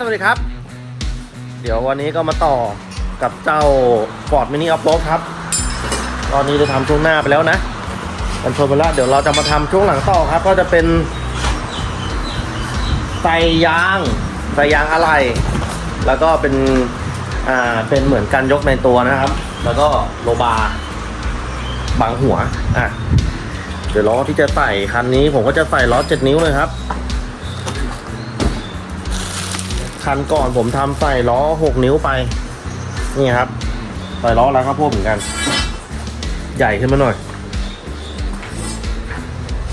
สวัสดีครับ เดี๋ยววันนี้ก็มาต่อกับเจ้า Ford Mini Off r o ครับ ตอนนี้ได้ทำช่วงหน้าไปแล้วนะกันชนไปแล้วเดี๋ยวเราจะมาทำช่วงหลังต่อครับ ก็จะเป็นใส่ยางใส่ยางอะไร แล้วก็เป็นอ่าเป็นเหมือนกันยกในตัวนะครับ แล้วก็โลบาร์บางหัวอะเดี๋ยวล้อที่จะใส่คันนี้ผมก็จะใส่ล้อ7นิ้วเลยครับ คันก่อนผมทำใส่ล้อ 6 นิ้วไป นี่ครับ ใส่ล้อแล้วครับพวกเหมือนกัน ใหญ่ขึ้นมาหน่อย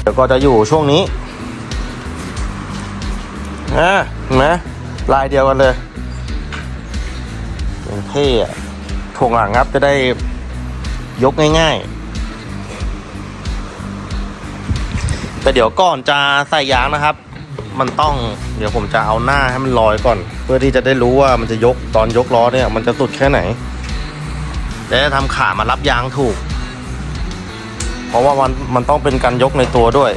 เดี๋ยวก็จะอยู่ช่วงนี้นะเห็นไหมลายเดียวกันเลยเป็นเท่อะถ่วงหลังครับจะได้ยกง่ายๆ แต่เดี๋ยวก่อนจะใส่ยางนะครับ มันต้องเดี๋ยวผมจะเอาหน้าให้มันลอยก่อน เพื่อที่จะได้รู้ว่ามันจะยกตอนยกล้อเนี่ย มันจะสุดแค่ไหนและจะทำขามารับยางถูก เพราะว่ามันมันต้องเป็นการยกในตัวด้วย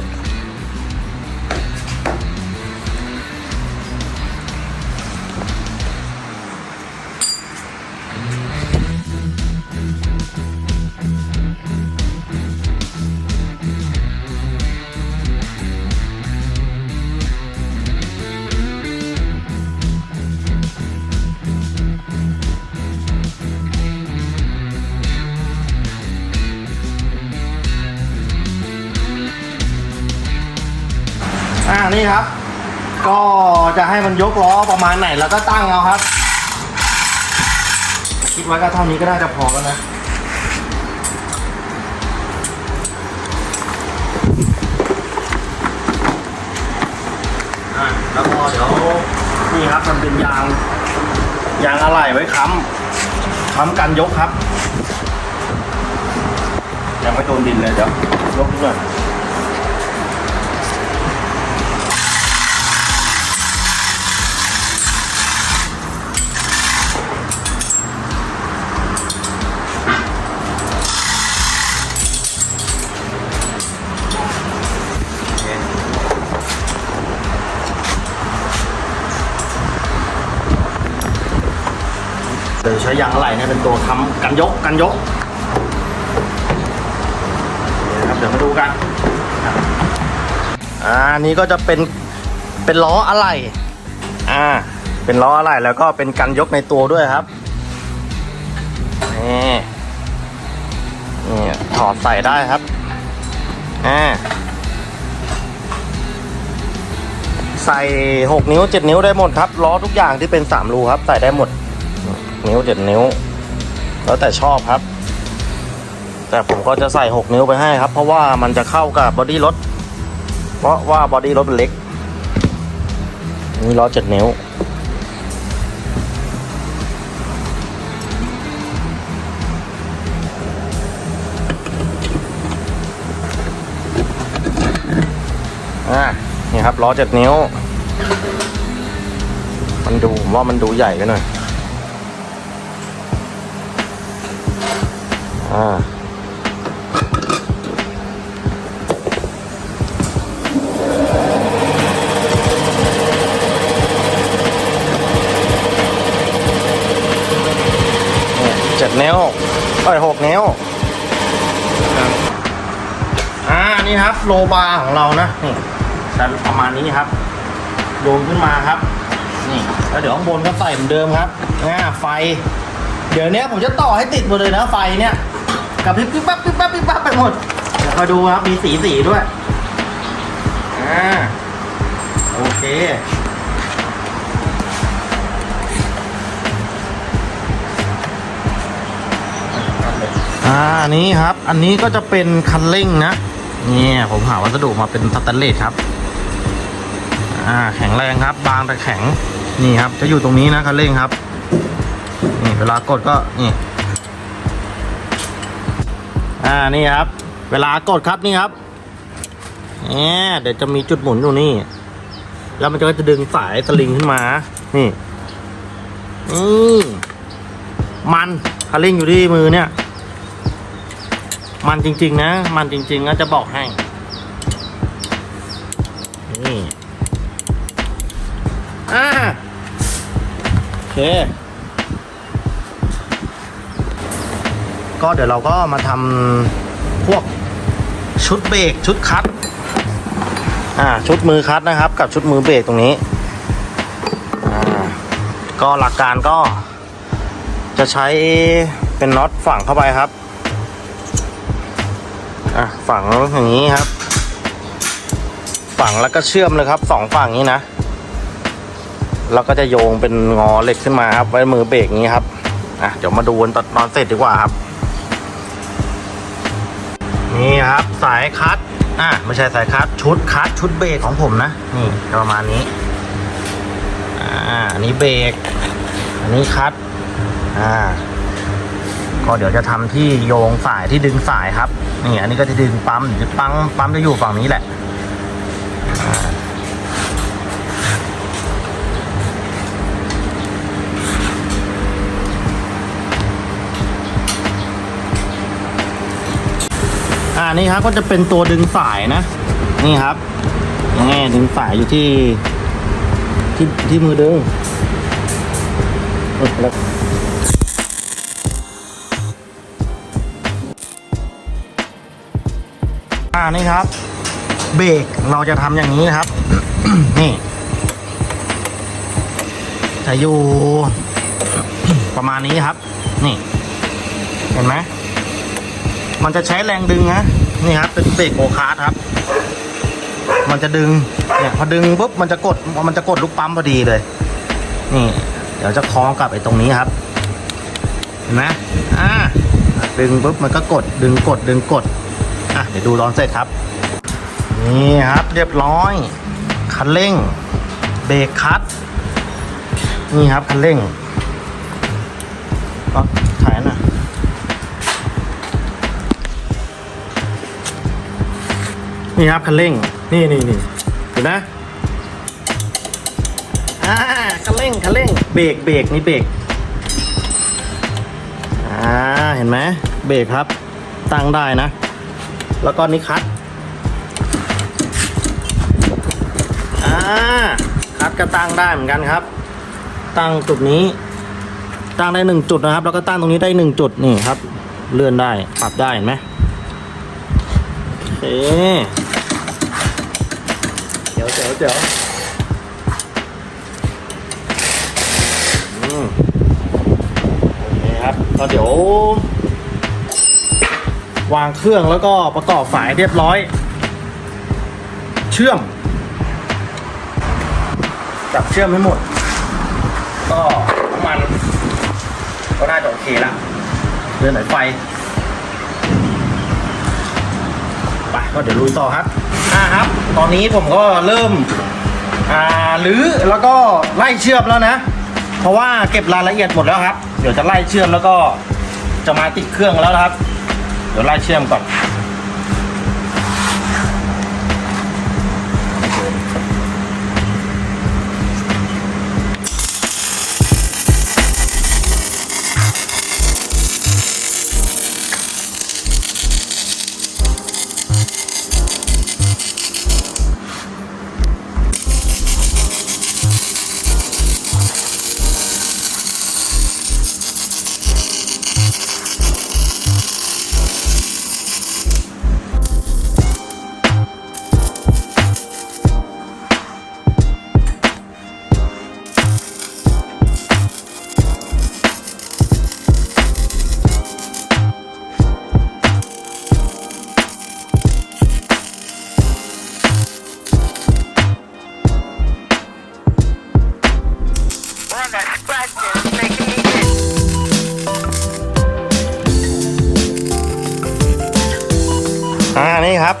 นี่ครับ ก็จะให้มันยกล้อประมาณไหนแล้วก็ตั้งเอาครับ คิดไว้ก็เท่านี้ก็น่าจะพอแล้วนะอะแล้วก็เดี๋ยวนี่ครับมันเป็นยางยางอะไหล่ไว้ค้ำค้ำกันยกครับยังไม่โดนดินเลยเดี๋ยวยกหน่อย ยางอะไหล่เนี่ยเป็นตัวค้ำกันยกกันยกนี่นะครับเดี๋ยวมาดูกันอ่าอันนี้ก็จะเป็นเป็นล้ออะไหล่อ่า เป็นล้ออะไหล่แล้วก็เป็นกันยกในตัวด้วยครับนี่นี่ถอดใส่ได้ครับอ่าใส่ 6 นิ้ว 7 นิ้วได้หมดครับล้อทุกอย่างที่เป็น 3 รูครับ ใส่ได้หมด นิ้วเจ็ดนิ้ว แล้วแต่ชอบครับ แต่ผมก็จะใส่หกนิ้วไปให้ครับ เพราะว่ามันจะเข้ากับบอดี้รถ เพราะว่าบอดี้รถมันเล็ก นี่ล้อเจ็ดนิ้วอ่านี่ครับล้อเจ็ดนิ้ว มันดูผมว่ามันดูใหญ่ไปหน่อย อ่าเจ็ดนิ้วเอ้ยหกนิ้วอ่านี่ครับโลบาร์ของเรานะนี่จะประมาณนี้ครับโยนขึ้นมาครับ นี่แล้วเดี๋ยวข้างบนก็ใส่เหมือนเดิมครับอ่าไฟ เดี๋ยวนี้ผมจะต่อให้ติดหมดเลยนะไฟเนี่ย กับพริบปิ๊บปั๊บปิ๊บปั๊บปิ๊บปั๊บไปหมดเดี๋ยวคอยดูครับมีสีสีด้วยอ่าโอเคอ่านนี้ครับ อันนี้ก็จะเป็นคันเร่งนะเนี่ยผมหาวัสดุมาเป็นสแตนเลสครับ อ่า แข็งแรงครับ บางแต่แข็ง นี่ครับ จะอยู่ตรงนี้นะคันเร่งครับ นี่เวลากดก็นี่ อ่านี่ครับ เวลากดครับนี่ครับเนี่ยเดี๋ยวจะมีจุดหมุนอยู่นี่ แล้วมันก็จะดึงสายสลิงขึ้นมา นี่นี่มันคันเร่งอยู่ที่มือเนี่ย มันจริง ๆ นะ มันจริงๆนะจะบอกให้ นี่ อ่าเค ก็เดี๋ยวเราก็มาทำพวกชุดเบรกชุดคัดอ่าชุดมือคัดนะครับ กับชุดมือเบรกตรงนี้อ่าก็หลักการก็ จะใช้เป็นน็อตฝังเข้าไปครับอะฝังอย่างนี้ครับ ฝังแล้วก็เชื่อมเลยครับสองฝั่งนี้นะแล้วก็จะโยงเป็นงอเหล็กขึ้นมาครับ ไว้มือเบรกนี้ครับอะเดี๋ยวมาดูกันตอนนอนเสร็จดีกว่าครับ นี่ครับสายคัดอะไม่ใช่สายคัดชุดคัดชุดเบรกของผมนะนี่ประมาณนี้อ่าอันนี้เบรกอันนี้คัดอ่าก็เดี๋ยวจะทำที่โยงสายที่ดึงสายครับนี่อันนี้ก็จะดึงปั๊มปั๊มปั๊มจะอยู่ฝั่งนี้แหละ นี่ครับก็จะเป็นตัวดึงสายนะ นี่ครับนี่ดึงสายอยู่ที่ที่ที่มือดึงออแล้วอ่านี่ครับ เบรกเราจะทำอย่างนี้นะครับ นี่จะอยู่ประมาณนี้ครับ นี่ เห็นไหมมันจะใช้แรงดึงนะ นี่ครับเป็นเบรกโกคาร์ทครับ มันจะดึงเนี่ยพอดึงปุ๊บมันจะกดมันจะกดลูกปั๊มพอดีเลย นี่ เดี๋ยวจะคล้องกับไอ้ตรงนี้ครับ เห็นไหมอ่าดึงปุ๊บมันก็กดดึงกดดึงกดอะเดี๋ยวดูตอนเสร็จครับ นี่ครับ เรียบร้อยคันเร่ง เบรกคัดนี่ครับคันเร่ง นี่ครับคันเร่ง นี่นี่นี่เห็นไหมอ่าคันเร่งคันเร่ง เบรกเบรกนี่เบรกอ่าเห็นไหมเบรกครับ ตั้งได้นะ แล้วก็นี่คัดอ่าคัดก็ตั้งได้เหมือนกันครับ ตั้งจุดนี้ ตั้งได้หนึ่งจุดนะครับ แล้วก็ตั้งตรงนี้ได้หนึ่งจุดนี่ครับ เลื่อนได้ปรับได้เห็นไหมโอเค เดี๋ยวอืมโอเคครับก็เดี๋ยว วางเครื่องแล้วก็ประกอบฝายเรียบร้อย เชื่อม จับเชื่อมให้หมด ก็น้ำมัน ก็น่าจะโอเคละเรือนไหนไฟ ไปก็เดี๋ยวลุยต่อครับ อ่าครับ ตอนนี้ผมก็เริ่มอ่าหรือแล้วก็ไล่เชื่อมแล้วนะ เพราะว่าเก็บรายละเอียดหมดแล้วครับ เดี๋ยวจะไล่เชื่อมแล้วก็จะมาติดเครื่องแล้วครับ เดี๋ยวไล่เชื่อมก่อน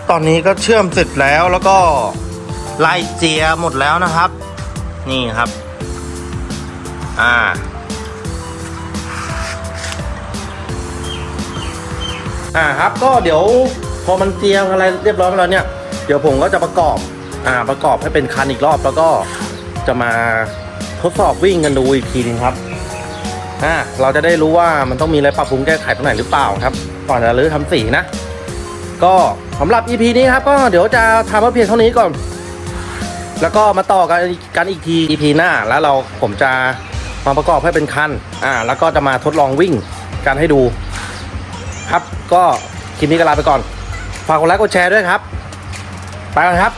ตอนนี้ก็เชื่อมเสร็จแล้วแล้วก็ไล่เจียหมดแล้วนะครับ นี่ครับ อ่า อ่าครับก็เดี๋ยวพอมันเจียอะไรเรียบร้อยแล้วเนี่ย เดี๋ยวผมก็จะประกอบ อ่า ประกอบให้เป็นคันอีกรอบแล้วก็จะมาทดสอบวิ่งกันดูอีกทีนึงครับ อ่า เราจะได้รู้ว่ามันต้องมีอะไรปรับปรุงแก้ไขตรงไหนหรือเปล่าครับ ก่อนจะรื้อทำสีนะ ก็สำหรับ EP นี้ครับก็เดี๋ยวจะทำมาเพียงเท่านี้ก่อน แล้วก็มาต่อกันกันอีกที EP หน้า แล้วเราผมจะมาประกอบให้เป็นคันอ่า แล้วก็จะมาทดลองวิ่งกันให้ดู ครับก็คลิปนี้ก็ลาไปก่อน ฝากกดไลค์กดแชร์ด้วยครับ ไปกันครับ